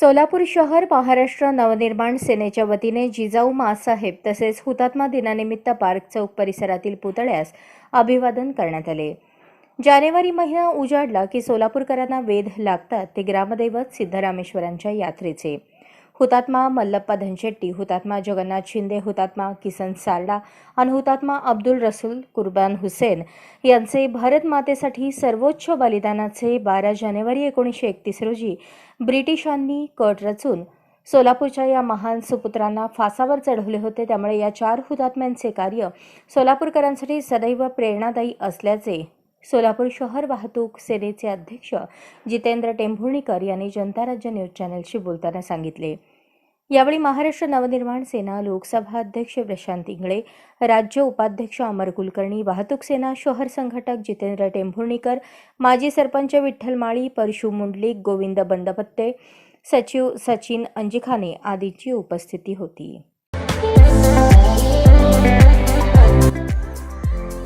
सोलापूर शहर महाराष्ट्र नवनिर्माण सेनेच्या वतीने जिजाऊ मासाहेब तसेच हुतात्मा दिनानिमित्त पार्क चौक परिसरातील पुतळ्यास अभिवादन करण्यात आले. जानेवारी महिना उजाडला की सोलापूरकरांना वेध लागतात ते ग्रामदैवत सिद्धरामेश्वरांच्या यात्रेचे. हुतात्मा मल्लप्पा धनशेट्टी हुतात्मा जगन्नाथ शिंदे हुतात्मा किसन सारडा आणि हुतात्मा अब्दुल रसूल कुर्बान हुसेन यांचे भारत मातेसाठी सर्वोच्च बलिदानाचे बारा जानेवारी एकोणीसशे एकतीस रोजी ब्रिटिशांनी कट रचून सोलापूरच्या या महान सुपुत्रांना फासावर चढवले होते. त्यामुळे या चार हुतात्म्यांचे कार्य सोलापूरकरांसाठी सदैव प्रेरणादायी असल्याचे सोलापूर शहर वाहतूक सेनेचे अध्यक्ष जितेंद्र टेंभुर्णीकर यांनी जनता राज्य न्यूज चॅनलशी बोलताना सांगितले. यावेळी महाराष्ट्र नवनिर्माण सेना लोकसभा अध्यक्ष प्रशांत इंगळे राज्य उपाध्यक्ष अमर कुलकर्णी वाहतूक सेना शहर संघटक जितेंद्र टेंभुर्णीकर माजी सरपंच विठ्ठल माळी परशु मुंडलिक गोविंद बंदपत्ते सचिव सचिन अंजिखाने आदींची उपस्थिती होती.